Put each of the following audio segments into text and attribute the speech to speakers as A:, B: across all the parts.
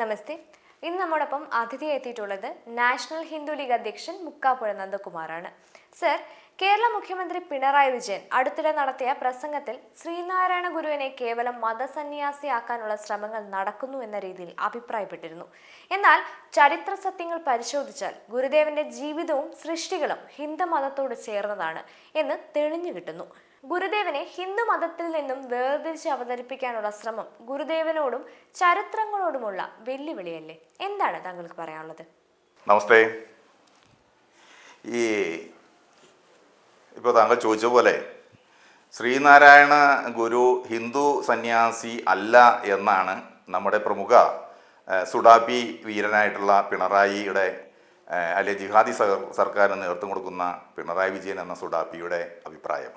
A: നമസ്തേ. ഇന്ന് നമ്മോടൊപ്പം അതിഥി എത്തിയിട്ടുള്ളത് നാഷണൽ ഹിന്ദു ലീഗ് അധ്യക്ഷൻ മുക്കാപ്പുഴ നന്ദകുമാറാണ്. സർ കേരള മുഖ്യമന്ത്രി പിണറായി വിജയൻ അടുത്തിടെ നടത്തിയ പ്രസംഗത്തിൽ ശ്രീനാരായണ ഗുരുവിനെ കേവലം മതസന്യാസിയാക്കാനുള്ള ശ്രമങ്ങൾ നടക്കുന്നു എന്ന രീതിയിൽ അഭിപ്രായപ്പെട്ടിരുന്നു. എന്നാൽ ചരിത്ര സത്യങ്ങൾ പരിശോധിച്ചാൽ ഗുരുദേവന്റെ ജീവിതവും സൃഷ്ടികളും ഹിന്ദു മതത്തോട് ചേർന്നതാണ് എന്ന് തെളിഞ്ഞു കിട്ടുന്നു. ഗുരുദേവനെ ഹിന്ദു മതത്തിൽ നിന്നും വേർതിരിച്ച് അവതരിപ്പിക്കാനുള്ള ശ്രമം ഗുരുദേവനോടും ചരിത്രങ്ങളോടുമുള്ള വെല്ലുവിളിയല്ലേ? എന്താണ് താങ്കൾക്ക് പറയാനുള്ളത്?
B: നമസ്തേ. ഈ ഇപ്പോൾ താങ്കൾ ചോദിച്ച പോലെ ശ്രീനാരായണ ഗുരു ഹിന്ദു സന്യാസി അല്ല എന്നാണ് നമ്മുടെ പ്രമുഖ സുഡാപ്പി വീരനായിട്ടുള്ള പിണറായിയുടെ അല്ലെ ജിഹാദി സർ- സർക്കാരിന് നേതൃത്വം കൊടുക്കുന്ന പിണറായി വിജയൻ എന്ന സുഡാപ്പിയുടെ അഭിപ്രായം.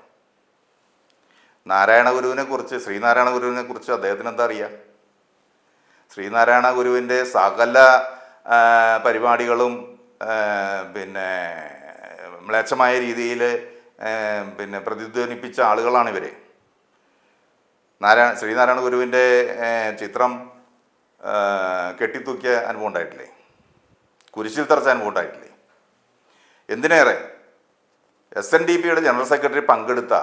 B: നാരായണ ഗുരുവിനെ കുറിച്ച് ശ്രീനാരായണ ഗുരുവിനെ കുറിച്ച് അദ്ദേഹത്തിന് എന്താ അറിയാം? ശ്രീനാരായണ ഗുരുവിന്റെ സകല പരിപാടികളും പിന്നെ മ്ലേച്ഛമായ രീതിയിൽ പിന്നെ പ്രതിധ്വനിപ്പിച്ച ആളുകളാണ് ഇവർ നാരായണ ശ്രീനാരായണ ഗുരുവിന്റെ ചിത്രം കെട്ടിത്തൂക്കിയ അനുഭവം ഉണ്ടായിട്ടില്ലേ? കുരിശിൽ തറച്ച അനുഭവം ഉണ്ടായിട്ടില്ലേ? എന്തിനേറെ? എസ് എൻ ഡി പിയുടെ ജനറൽ സെക്രട്ടറി പങ്കെടുത്ത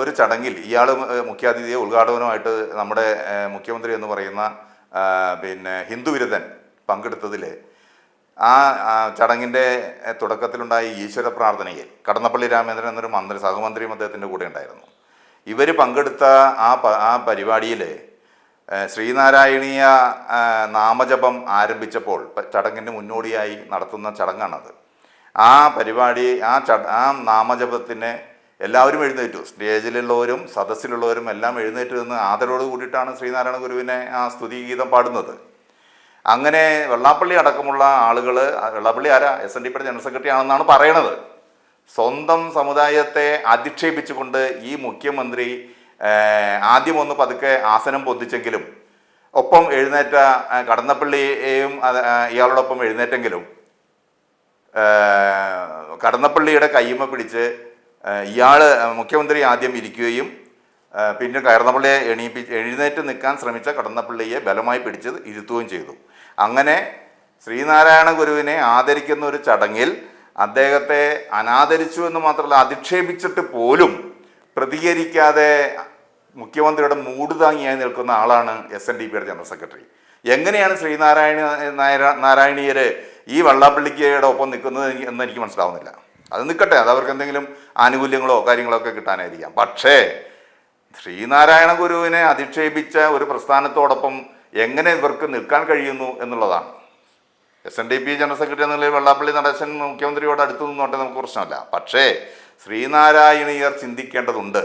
B: ഒരു ചടങ്ങിൽ ഇയാൾ മുഖ്യാതിഥിയെ ഉദ്ഘാടനവുമായിട്ട് നമ്മുടെ മുഖ്യമന്ത്രി എന്ന് പറയുന്ന പിന്നെ ഹിന്ദുവിരുദ്ധൻ പങ്കെടുത്തതിൽ ആ ചടങ്ങിന്റെ തുടക്കത്തിലുണ്ടായ ഈശ്വര പ്രാർത്ഥനയിൽ കടന്നപ്പള്ളി രാമേന്ദ്രൻ എന്നൊരു മന്ത്രി സഹമന്ത്രിയും അദ്ദേഹത്തിന്റെ കൂടെ ഉണ്ടായിരുന്നു. ഇവർ പങ്കെടുത്ത ആ ആ പരിപാടിയിൽ ശ്രീനാരായണീയ നാമജപം ആരംഭിച്ചപ്പോൾ ചടങ്ങിന് മുന്നോടിയായി നടത്തുന്ന ചടങ്ങാണത്. ആ പരിപാടി ആ ചട ആ നാമജപത്തിന് എല്ലാവരും എഴുന്നേറ്റു. സ്റ്റേജിലുള്ളവരും സദസ്സിലുള്ളവരും എല്ലാം എഴുന്നേറ്റ് നിന്ന് ആദരവോട് കൂടിയിട്ടാണ് ശ്രീനാരായണ ഗുരുവിനെ ആ സ്തുതിഗീതം പാടുന്നത്. അങ്ങനെ വെള്ളാപ്പള്ളി അടക്കമുള്ള ആളുകൾ വെള്ളാപ്പള്ളി ആരാ? എസ് എൻ ഡി പിയുടെ ജനറൽ സെക്രട്ടറി ആണെന്നാണ് പറയണത്. സ്വന്തം സമുദായത്തെ അധിക്ഷേപിച്ചുകൊണ്ട് ഈ മുഖ്യമന്ത്രി ആദ്യം ഒന്ന് പതുക്കെ ആസനം പൊന്തിച്ചെങ്കിലും ഒപ്പം എഴുന്നേറ്റ കടന്നപ്പള്ളിയെയും ഇയാളോടൊപ്പം എഴുന്നേറ്റെങ്കിലും കടന്നപ്പള്ളിയുടെ കയ്യുമ പിടിച്ച് ഇയാൾ മുഖ്യമന്ത്രി ആദ്യം ഇരിക്കുകയും പിന്നെ കയർന്നപ്പള്ളിയെ എണീപ്പി എഴുന്നേറ്റ് നിൽക്കാൻ ശ്രമിച്ച കടന്നപ്പള്ളിയെ ബലമായി പിടിച്ച് ഇരുത്തുകയും ചെയ്തു. അങ്ങനെ ശ്രീനാരായണ ഗുരുവിനെ ആദരിക്കുന്ന ഒരു ചടങ്ങിൽ അദ്ദേഹത്തെ അനാദരിച്ചു എന്ന് മാത്രമല്ല അധിക്ഷേപിച്ചിട്ട് പോലും പ്രതികരിക്കാതെ മുഖ്യമന്ത്രിയുടെ മൂട് താങ്ങിയായി നിൽക്കുന്ന ആളാണ് എസ് എൻ ഡി പിയുടെ ജനറൽ സെക്രട്ടറി. എങ്ങനെയാണ് ശ്രീനാരായണ നാരായണീയർ ഈ വള്ളാപ്പള്ളിക്കയുടെ ഒപ്പം നിൽക്കുന്നത് എന്ന് എനിക്ക് മനസ്സിലാവുന്നില്ല. അത് നിൽക്കട്ടെ. അത് അവർക്ക് എന്തെങ്കിലും ആനുകൂല്യങ്ങളോ കാര്യങ്ങളോ ഒക്കെ കിട്ടാനായിരിക്കാം. പക്ഷേ ശ്രീനാരായണ ഗുരുവിനെ അധിക്ഷേപിച്ച ഒരു പ്രസ്ഥാനത്തോടൊപ്പം എങ്ങനെ ഇവർക്ക് നിൽക്കാൻ കഴിയുന്നു എന്നുള്ളതാണ്. S N D P general secretary എന്നുള്ള വെള്ളാപ്പള്ളി നടേശൻ മുഖ്യമന്ത്രിയോട് അടുത്ത് നിന്നോട്ടെ നമുക്ക് പ്രശ്നമല്ല. പക്ഷേ ശ്രീനാരായണീയർ ചിന്തിക്കേണ്ടതുണ്ട്.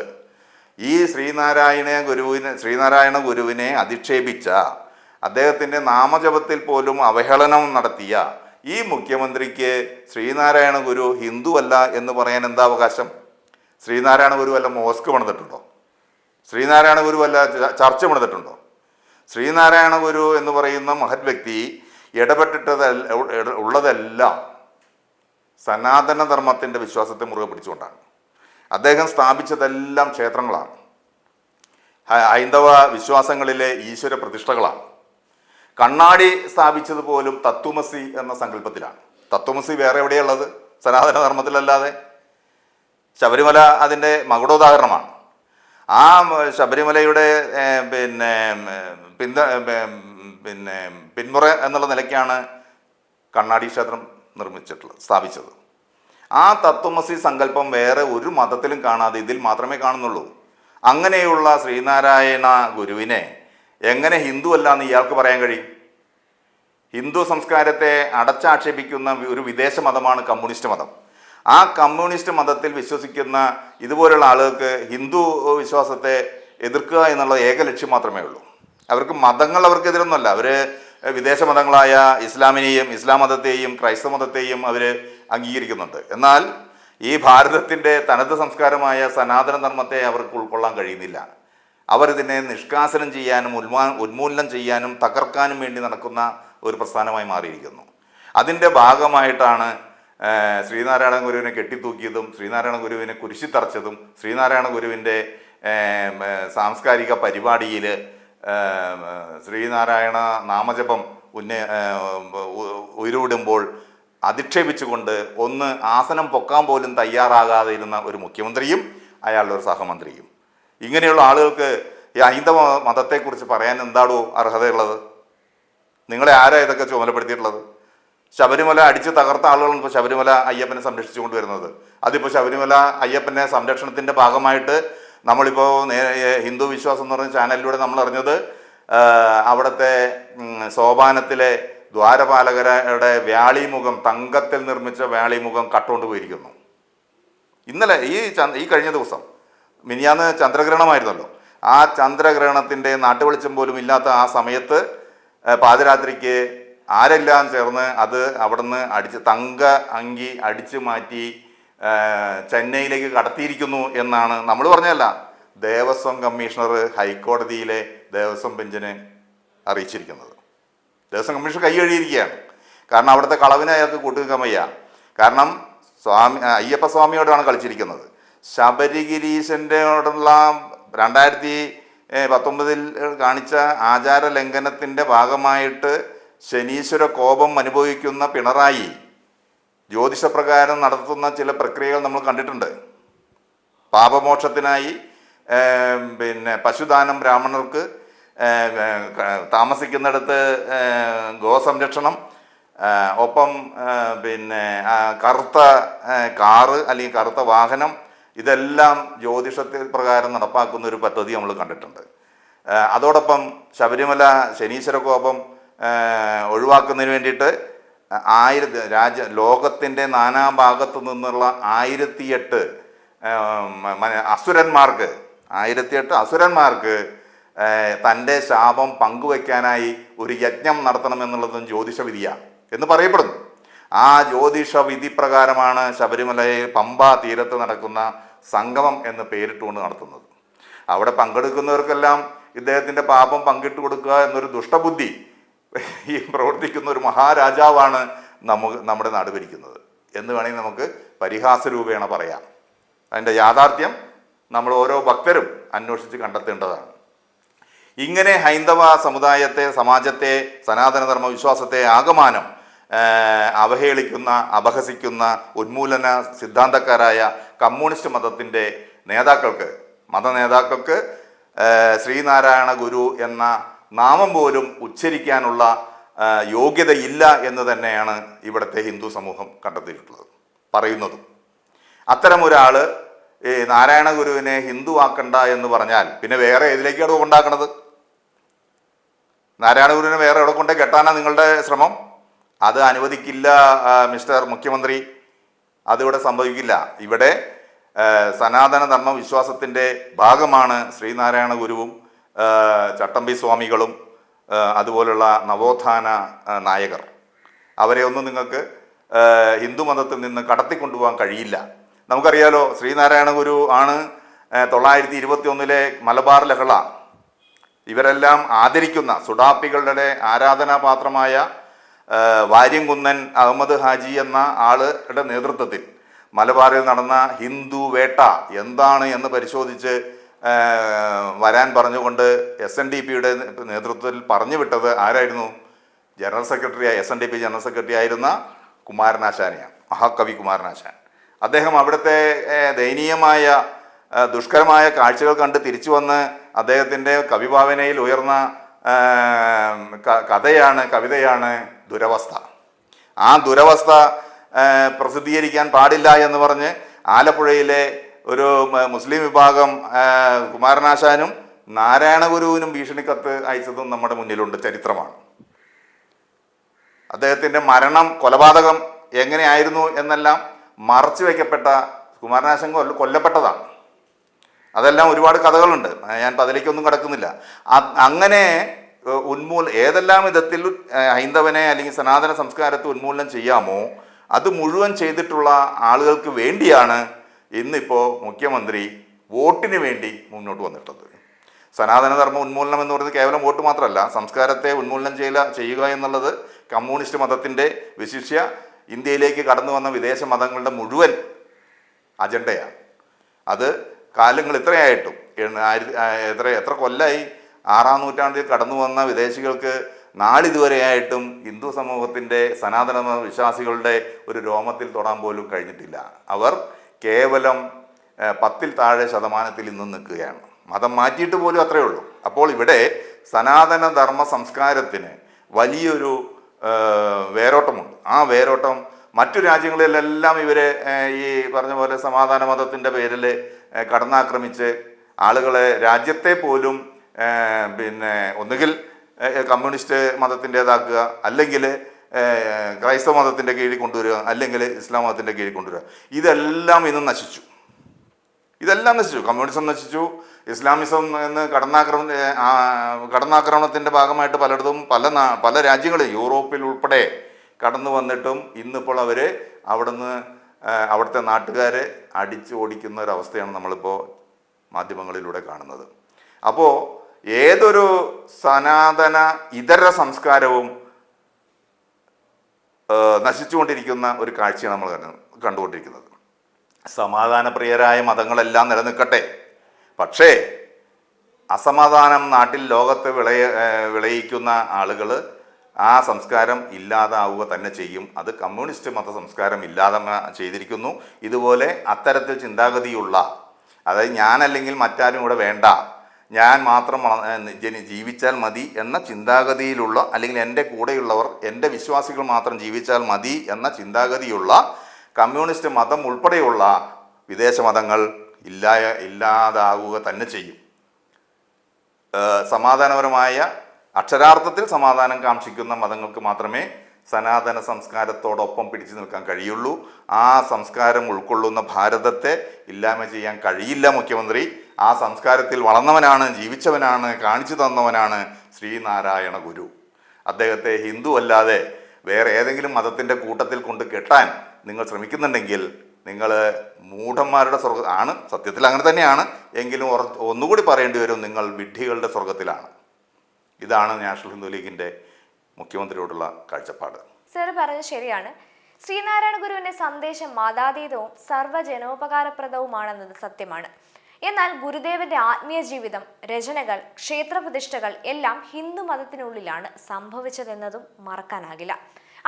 B: ഈ ശ്രീനാരായണ ഗുരുവിനെ ശ്രീനാരായണ ഗുരുവിനെ അധിക്ഷേപിച്ച അദ്ദേഹത്തിന്റെ നാമജപത്തിൽ പോലും അവഹേളനം നടത്തിയ ഈ മുഖ്യമന്ത്രിക്ക് ശ്രീനാരായണ ഗുരു ഹിന്ദുവല്ല എന്ന് പറയാൻ എന്താ അവകാശം? ശ്രീനാരായണ ഗുരു വല്ല മോസ്ക് പണിതിട്ടുണ്ടോ? ശ്രീനാരായണ ഗുരു വല്ല ചർച്ച പണിതിട്ടുണ്ടോ? ശ്രീനാരായണ ഗുരു എന്ന് പറയുന്ന മഹത് വ്യക്തി ഇടപെട്ടിട്ടത് ഉള്ളതെല്ലാം സനാതന ധർമ്മത്തിന്റെ വിശ്വാസത്തെ മുറുകെ പിടിച്ചുകൊണ്ടാണ്. അദ്ദേഹം സ്ഥാപിച്ചതെല്ലാം ക്ഷേത്രങ്ങളാണ്. ഹൈന്ദവ വിശ്വാസങ്ങളിലെ ഈശ്വര പ്രതിഷ്ഠകളാണ്. കണ്ണാടി സ്ഥാപിച്ചത് പോലും തത്വമസി എന്ന സങ്കല്പത്തിലാണ്. തത്വമസി വേറെ എവിടെയുള്ളത് സനാതന ധർമ്മത്തിലല്ലാതെ ശബരിമല അതിന്റെ മകുടോദാഹരണമാണ്. ആ ശബരിമലയുടെ പിന്നെ പിന്ത പിന്നെ പിന്മുറ എന്നുള്ള നിലയ്ക്കാണ് കണ്ണാടി ക്ഷേത്രം നിർമ്മിച്ചിട്ടുള്ളത് സ്ഥാപിച്ചത്. ആ തത്വമസി സങ്കല്പം വേറെ ഒരു മതത്തിലും കാണാതെ ഇതിൽ മാത്രമേ കാണുന്നുള്ളൂ. അങ്ങനെയുള്ള ശ്രീനാരായണ ഗുരുവിനെ എങ്ങനെ ഹിന്ദു അല്ല എന്ന് ഇയാൾക്ക് പറയാൻ കഴിയും. ഹിന്ദു സംസ്കാരത്തെ അടച്ചാക്ഷേപിക്കുന്ന ഒരു വിദേശ മതമാണ് കമ്മ്യൂണിസ്റ്റ് മതം. ആ കമ്മ്യൂണിസ്റ്റ് മതത്തിൽ വിശ്വസിക്കുന്ന ഇതുപോലുള്ള ആളുകൾക്ക് ഹിന്ദു വിശ്വാസത്തെ എതിർക്കുക എന്നുള്ള ഏക ലക്ഷ്യം മാത്രമേ ഉള്ളൂ. അവർക്ക് മതങ്ങൾ അവർക്കെതിരൊന്നുമല്ല. അവർ വിദേശ മതങ്ങളായ ഇസ്ലാമിനെയും ഇസ്ലാം മതത്തെയും ക്രൈസ്തവ മതത്തെയും അവർ അംഗീകരിക്കുന്നുണ്ട്. എന്നാൽ ഈ ഭാരതത്തിന്റെ തനത് സംസ്കാരമായ സനാതന ധർമ്മത്തെ അവർക്ക് ഉൾക്കൊള്ളാൻ കഴിയുന്നില്ല. അവർ ഇതിനെ നിഷ്കാസനം ചെയ്യാനും ഉന്മാ ഉന്മൂലനം ചെയ്യാനും തകർക്കാനും വേണ്ടി നടക്കുന്ന ഒരു പ്രസ്ഥാനമായി മാറിയിരിക്കുന്നു. അതിന്റെ ഭാഗമായിട്ടാണ് ശ്രീനാരായണ ഗുരുവിനെ കെട്ടിത്തൂക്കിയതും ശ്രീനാരായണ ഗുരുവിനെ കുരിശിത്തറച്ചതും ശ്രീനാരായണ ഗുരുവിന്റെ സാംസ്കാരിക പരിപാടിയിൽ ശ്രീനാരായണ നാമജപം ഉന്ന ഉയരുവിടുമ്പോൾ അധിക്ഷേപിച്ചുകൊണ്ട് ഒന്ന് ആസനം പൊക്കാൻ പോലും തയ്യാറാകാതെ ഇരുന്ന ഒരു മുഖ്യമന്ത്രിയും അയാളുടെ ഒരു സഹമന്ത്രിയും. ഇങ്ങനെയുള്ള ആളുകൾക്ക് ഈ ഹൈന്ദവ മതത്തെക്കുറിച്ച് പറയാൻ എന്താണോ അർഹതയുള്ളത്? നിങ്ങളെ ആരാ ഇതൊക്കെ ചുമതലപ്പെടുത്തിയിട്ടുള്ളത് ശബരിമല അടിച്ച് തകർത്ത ആളുകളാണ് ഇപ്പോൾ ശബരിമല അയ്യപ്പനെ സംരക്ഷിച്ചു കൊണ്ടുവരുന്നത്. അതിപ്പോൾ ശബരിമല അയ്യപ്പനെ സംരക്ഷണത്തിന്റെ ഭാഗമായിട്ട് നമ്മളിപ്പോൾ ഹിന്ദു വിശ്വാസം എന്ന് പറഞ്ഞ ചാനലിലൂടെ നമ്മൾ അറിഞ്ഞത് അവിടുത്തെ സോപാനത്തിലെ ദ്വാരപാലകരുടെ വ്യാളിമുഖം തങ്കത്തിൽ നിർമ്മിച്ച വ്യാളിമുഖം കട്ടുകൊണ്ട് പോയിരിക്കുന്നു ഇന്നലെ ഈ ഈ കഴിഞ്ഞ ദിവസം മിനിയാന്ന് ചന്ദ്രഗ്രഹണമായിരുന്നല്ലോ. ആ ചന്ദ്രഗ്രഹണത്തിന്റെ നാട്ടുവെളിച്ചം പോലും ഇല്ലാത്ത ആ സമയത്ത് പാതിരാത്രിക്ക് ആരെല്ലാം ചേർന്ന് അത് അവിടുന്ന് അടിച്ച് തങ്ക അങ്കി അടിച്ചു മാറ്റി ചെന്നൈയിലേക്ക് കടത്തിയിരിക്കുന്നു എന്നാണ് നമ്മൾ പറഞ്ഞതല്ല. ദേവസ്വം കമ്മീഷണർ ഹൈക്കോടതിയിലെ ദേവസ്വം ബെഞ്ചിന് അറിയിച്ചിരിക്കുന്നത്. ദേവസ്വം കമ്മീഷൻ കൈ കഴുകിയിരിക്കുകയാണ്. കാരണം അവിടുത്തെ കളവിനെ അയാൾക്ക് കൂട്ടുനിൽക്കാൻ കാരണം സ്വാമി അയ്യപ്പ സ്വാമിയോടാണ് കളിച്ചിരിക്കുന്നത്. ശബരിഗിരീശന്റെയോടുള്ള രണ്ടായിരത്തി പത്തൊമ്പതിൽ കാണിച്ച ആചാര ലംഘനത്തിന്റെ ഭാഗമായിട്ട് ശനീശ്വര കോപം അനുഭവിക്കുന്ന പിണറായി ജ്യോതിഷപ്രകാരം നടത്തുന്ന ചില പ്രക്രിയകൾ നമ്മൾ കണ്ടിട്ടുണ്ട്. പാപമോക്ഷത്തിനായി പിന്നെ പശുദാനം ബ്രാഹ്മണർക്ക് താമസിക്കുന്നിടത്ത് ഗോസംരക്ഷണം ഒപ്പം പിന്നെ കറുത്ത കാറ് അല്ലെങ്കിൽ കറുത്ത വാഹനം ഇതെല്ലാം ജ്യോതിഷത്തിൽ പ്രകാരം നടപ്പാക്കുന്ന ഒരു പദ്ധതി നമ്മൾ കണ്ടിട്ടുണ്ട്. അതോടൊപ്പം ശബരിമല ശനീശ്വര കോപം ഒഴിവാക്കുന്നതിന് വേണ്ടിയിട്ട് ആയിരത്തി രാജ്യ ലോകത്തിന്റെ നാനാഭാഗത്തു നിന്നുള്ള ആയിരത്തിയെട്ട് അസുരന്മാർക്ക് ആയിരത്തിയെട്ട് അസുരന്മാർക്ക് തന്റെ ശാപം പങ്കുവയ്ക്കാനായി ഒരു യജ്ഞം നടത്തണമെന്നുള്ളതും ജ്യോതിഷവിധിയാണ് എന്ന് പറയപ്പെടുന്നു. ആ ജ്യോതിഷ വിധി പ്രകാരമാണ് ശബരിമലയിൽ പമ്പ തീരത്ത് നടക്കുന്ന സംഗമം എന്ന് പേരിട്ടുകൊണ്ട് നടത്തുന്നത്. അവിടെ പങ്കെടുക്കുന്നവർക്കെല്ലാം ഇദ്ദേഹത്തിന്റെ പാപം പങ്കിട്ട് കൊടുക്കുക എന്നൊരു ദുഷ്ടബുദ്ധി ഈ പ്രവർത്തിക്കുന്ന ഒരു മഹാരാജാവാണ് നമുക്ക് നമ്മുടെ നാട് ഭരിക്കുന്നത്. എന്ന് വേണമെങ്കിൽ നമുക്ക് പരിഹാസ രൂപേണ പറയാം. അതിന്റെ യാഥാർത്ഥ്യം നമ്മൾ ഓരോ ഭക്തരും അന്വേഷിച്ച് കണ്ടെത്തേണ്ടതാണ്. ഇങ്ങനെ ഹൈന്ദവ സമുദായത്തെ സമാജത്തെ സനാതനധർമ്മ വിശ്വാസത്തെ ആകമാനം അവഹേളിക്കുന്ന അപഹസിക്കുന്ന ഉന്മൂലന സിദ്ധാന്തക്കാരായ കമ്മ്യൂണിസ്റ്റ് മതത്തിന്റെ നേതാക്കൾക്ക് മത നേതാക്കൾക്ക് ശ്രീനാരായണ ഗുരു എന്ന നാമം പോലും ഉച്ചരിക്കാനുള്ള യോഗ്യതയില്ല എന്ന് തന്നെയാണ് ഇവിടുത്തെ ഹിന്ദു സമൂഹം കണ്ടെത്തിയിട്ടുള്ളത് പറയുന്നതും. അത്തരം ഒരാൾ ഈ നാരായണ ഗുരുവിനെ ഹിന്ദു ആക്കണ്ട എന്ന് പറഞ്ഞാൽ പിന്നെ വേറെ ഏതിലേക്കാണ് കൊണ്ടാക്കണത് നാരായണ ഗുരുവിനെ വേറെ എവിടെ കൊണ്ടേ കെട്ടാനാണ് നിങ്ങളുടെ ശ്രമം? അത് അനുവദിക്കില്ല മിസ്റ്റർ മുഖ്യമന്ത്രി. അതിവിടെ സംഭവിക്കില്ല. ഇവിടെ സനാതന ധർമ്മ വിശ്വാസത്തിന്റെ ഭാഗമാണ് ശ്രീനാരായണ ഗുരുവും ചട്ടമ്പി സ്വാമികളും അതുപോലുള്ള നവോത്ഥാന നായകർ. അവരെ ഒന്നും നിങ്ങൾക്ക് ഹിന്ദു മതത്തിൽ നിന്ന് കടത്തിക്കൊണ്ടുപോകാൻ കഴിയില്ല. നമുക്കറിയാലോ ശ്രീനാരായണ ഗുരു ആണ് തൊള്ളായിരത്തി ഇരുപത്തി ഒന്നിലെ മലബാർ ലഹള. ഇവരെല്ലാം ആദരിക്കുന്ന സുഡാപ്പികളുടെ ആരാധനാപാത്രമായ വാര്യംകുന്നൻ അഹമ്മദ് ഹാജി എന്ന ആളുടെ നേതൃത്വത്തിൽ മലബാറിൽ നടന്ന ഹിന്ദു വേട്ട എന്താണ് എന്ന് പരിശോധിച്ച് വരാൻ പറഞ്ഞുകൊണ്ട് എസ് എൻ ഡി പിയുടെ നേതൃത്വത്തിൽ പറഞ്ഞു വിട്ടത് ആരായിരുന്നു? General secretary S N D P general secretary ആയിരുന്ന കുമാരനാശാനെയാണ് മഹാകവി കുമാരനാശാൻ. അദ്ദേഹം അവിടുത്തെ ദയനീയമായ ദുഷ്കരമായ കാഴ്ചകൾ കണ്ട് തിരിച്ചു വന്ന് അദ്ദേഹത്തിന്റെ കവിഭാവനയിൽ ഉയർന്ന കഥയാണ് കവിതയാണ് ദുരവസ്ഥ. ആ ദുരവസ്ഥ പ്രസിദ്ധീകരിക്കാൻ പാടില്ല എന്ന് പറഞ്ഞ് ആലപ്പുഴയിലെ ഒരു മുസ്ലിം വിഭാഗം കുമാരനാശാനും നാരായണ ഗുരുവിനും ഭീഷണിക്കത്ത് അയച്ചതും നമ്മുടെ മുന്നിലുണ്ട് ചരിത്രമാണ്. അദ്ദേഹത്തിന്റെ മരണം കൊലപാതകം എങ്ങനെയായിരുന്നു എന്നെല്ലാം മറച്ചു വയ്ക്കപ്പെട്ട കുമാരനാശൻ കൊല്ല കൊല്ലപ്പെട്ടതാണ്. അതെല്ലാം ഒരുപാട് കഥകളുണ്ട്. ഞാൻ അതിലേക്കൊന്നും കിടക്കുന്നില്ല. അങ്ങനെ ഉന്മൂല ഏതെല്ലാം വിധത്തിൽ ഹൈന്ദവനെ അല്ലെങ്കിൽ സനാതന സംസ്കാരത്തെ ഉന്മൂലനം ചെയ്യാമോ അത് മുഴുവൻ ചെയ്തിട്ടുള്ള ആളുകൾക്ക് വേണ്ടിയാണ് ഇന്നിപ്പോൾ മുഖ്യമന്ത്രി വോട്ടിന് വേണ്ടി മുന്നോട്ട് വന്നിട്ടുള്ളത്. സനാതനധർമ്മ ഉന്മൂലനം എന്ന് പറയുന്നത് കേവലം വോട്ട് മാത്രമല്ല സംസ്കാരത്തെ ഉന്മൂലനം ചെയ്യ ചെയ്യുക എന്നുള്ളത് കമ്മ്യൂണിസ്റ്റ് മതത്തിന്റെ വിശിഷ്യ ഇന്ത്യയിലേക്ക് കടന്നു വന്ന വിദേശ മതങ്ങളുടെ മുഴുവൻ അജണ്ടയാണ്. അത് കാലങ്ങൾ ഇത്രയായിട്ടും എത്ര എത്ര കൊല്ലമായി ആറാം നൂറ്റാണ്ടിൽ കടന്നു വന്ന വിദേശികൾക്ക് നാളിതുവരെയായിട്ടും ഹിന്ദു സമൂഹത്തിന്റെ സനാതന വിശ്വാസികളുടെ ഒരു രോമത്തിൽ തൊടാൻ പോലും കഴിഞ്ഞിട്ടില്ല. അവർ കേവലം പത്തിൽ താഴെ ശതമാനത്തിൽ ഇന്നും നിൽക്കുകയാണ്. മതം മാറ്റിയിട്ട് പോലും അത്രയേ ഉള്ളൂ. അപ്പോൾ ഇവിടെ സനാതന ധർമ്മ സംസ്കാരത്തിന് വലിയൊരു വേരോട്ടമുണ്ട്. ആ വേരോട്ടം മറ്റു രാജ്യങ്ങളിലെല്ലാം ഇവരെ ഈ പറഞ്ഞ പോലെ സമാധാന മതത്തിന്റെ പേരിൽ കടന്നാക്രമിച്ച് ആളുകളെ രാജ്യത്തെ പോലും പിന്നെ ഒന്നുകിൽ കമ്മ്യൂണിസ്റ്റ് മതത്തിന്റേതാക്കുക അല്ലെങ്കിൽ ക്രൈസ്തവ മതത്തിന്റെ കീഴിൽ കൊണ്ടുവരിക അല്ലെങ്കിൽ ഇസ്ലാം മതത്തിന്റെ കീഴിൽ കൊണ്ടുവരിക. ഇതെല്ലാം ഇന്ന് നശിച്ചു. ഇതെല്ലാം നശിച്ചു. കമ്മ്യൂണിസം നശിച്ചു. ഇസ്ലാമിസം എന്ന് കടന്നാക്രമ ഏഹ്, കടന്നാക്രമണത്തിന്റെ ഭാഗമായിട്ട് പലയിടത്തും പല പല രാജ്യങ്ങളിൽ യൂറോപ്പിൽ ഉൾപ്പെടെ കടന്നു വന്നിട്ടും ഇന്നിപ്പോൾ അവർ അവിടുന്ന് അവിടുത്തെ നാട്ടുകാരെ അടിച്ചു ഓടിക്കുന്ന ഒരവസ്ഥയാണ് നമ്മളിപ്പോൾ മാധ്യമങ്ങളിലൂടെ കാണുന്നത്. അപ്പോൾ ഏതൊരു സനാതന ഇതര സംസ്കാരവും നശിച്ചുകൊണ്ടിരിക്കുന്ന ഒരു കാഴ്ചയാണ് നമ്മൾ കണ്ടു- കണ്ടുകൊണ്ടിരിക്കുന്നത്. സമാധാനപ്രിയരായ മതങ്ങളെല്ലാം നിലനിൽക്കട്ടെ. പക്ഷേ അസമാധാനം നാട്ടിൽ ലോകത്ത് വിളയ വിളയിക്കുന്ന ആളുകൾ ആ സംസ്കാരം ഇല്ലാതാവുക തന്നെ ചെയ്യും. അത് കമ്മ്യൂണിസ്റ്റ് മത സംസ്കാരം ഇല്ലാതെ ചെയ്തിരിക്കുന്നു. ഇതുപോലെ അത്തരത്തിൽ ചിന്താഗതിയുള്ള അതായത് ഞാനല്ലെങ്കിൽ മറ്റാരും ഇവിടെ വേണ്ട ഞാൻ മാത്രം ജനി ജീവിച്ചാൽ മതി എന്ന ചിന്താഗതിയിലുള്ള അല്ലെങ്കിൽ എന്റെ കൂടെയുള്ളവർ എന്റെ വിശ്വാസികൾ മാത്രം ജീവിച്ചാൽ മതി എന്ന ചിന്താഗതിയുള്ള കമ്മ്യൂണിസ്റ്റ് മതം ഉൾപ്പെടെയുള്ള വിദേശ മതങ്ങൾ ഇല്ലാ ഇല്ലാതാകുക തന്നെ ചെയ്യും. സമാധാനപരമായ അക്ഷരാർത്ഥത്തിൽ സമാധാനം കാക്ഷിക്കുന്ന മതങ്ങൾക്ക് മാത്രമേ സനാതന സംസ്കാരത്തോടൊപ്പം പിടിച്ചു നിൽക്കാൻ കഴിയുള്ളൂ. ആ സംസ്കാരം ഉൾക്കൊള്ളുന്ന ഭാരതത്തെ ഇല്ലായ്മ ചെയ്യാൻ കഴിയില്ല മുഖ്യമന്ത്രി. ആ സംസ്കാരത്തിൽ വളർന്നവനാണ് ജീവിച്ചവനാണ് കാണിച്ചു തന്നവനാണ് ശ്രീനാരായണ ഗുരു. അദ്ദേഹത്തെ ഹിന്ദു അല്ലാതെ വേറെ ഏതെങ്കിലും മതത്തിന്റെ കൂട്ടത്തിൽ കൊണ്ട് കെട്ടാൻ നിങ്ങൾ ശ്രമിക്കുന്നുണ്ടെങ്കിൽ നിങ്ങൾ മൂഢന്മാരുടെ സ്വർഗ ആണ് സത്യത്തിൽ അങ്ങനെ തന്നെയാണ്. എങ്കിലും ഒന്നുകൂടി പറയേണ്ടി വരും നിങ്ങൾ വിഡ്ഢികളുടെ സ്വർഗത്തിലാണ്. ഇതാണ് നാഷണൽ ഹിന്ദു ലീഗിന്റെ മുഖ്യമന്ത്രിയോടുള്ള കാഴ്ചപ്പാട്.
A: സർ പറഞ്ഞത് ശരിയാണ്. ശ്രീനാരായണ ഗുരുവിന്റെ സന്ദേശം മതാതീതവും സർവജനോപകാരപ്രദവുമാണെന്നത് സത്യമാണ്. എന്നാൽ ഗുരുദേവന്റെ ആത്മീയ ജീവിതം രചനകൾ ക്ഷേത്രപ്രതിഷ്ഠകൾ എല്ലാം ഹിന്ദു മതത്തിനുള്ളിലാണ് സംഭവിച്ചതെന്നതും മറക്കാനാകില്ല.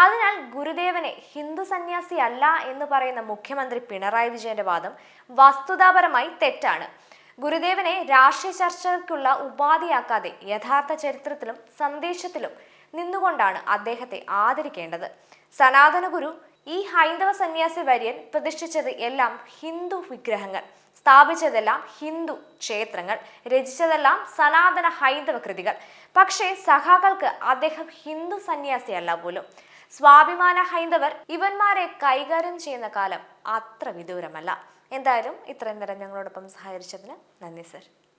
A: അതിനാൽ ഗുരുദേവനെ ഹിന്ദു സന്യാസി അല്ല എന്ന് പറയുന്ന മുഖ്യമന്ത്രി പിണറായി വിജയന്റെ വാദം വസ്തുതാപരമായി തെറ്റാണ്. ഗുരുദേവനെ രാഷ്ട്രീയ ചർച്ചയ്ക്കുള്ള ഉപാധിയാക്കാതെ യഥാർത്ഥ ചരിത്രത്തിലും സന്ദേശത്തിലും നിന്നുകൊണ്ടാണ് അദ്ദേഹത്തെ ആദരിക്കേണ്ടത്. സനാതന ഗുരു ഈ ഹൈന്ദവ സന്യാസി വര്യൻ പ്രതിഷ്ഠിച്ചത് എല്ലാം ഹിന്ദു വിഗ്രഹങ്ങൾ. സ്ഥാപിച്ചതെല്ലാം ഹിന്ദു ക്ഷേത്രങ്ങൾ രചിച്ചതെല്ലാം സനാതന ഹൈന്ദവ കൃതികൾ. പക്ഷേ സഖാക്കൾക്ക് അദ്ദേഹം ഹിന്ദു സന്യാസിയല്ല പോലും. സ്വാഭിമാന ഹൈന്ദവർ ഇവന്മാരെ കൈകാര്യം ചെയ്യുന്ന കാലം അത്ര വിദൂരമല്ല. എന്തായാലും ഇത്രയും നേരം ഞങ്ങളോടൊപ്പം സഹകരിച്ചതിന് നന്ദി സർ.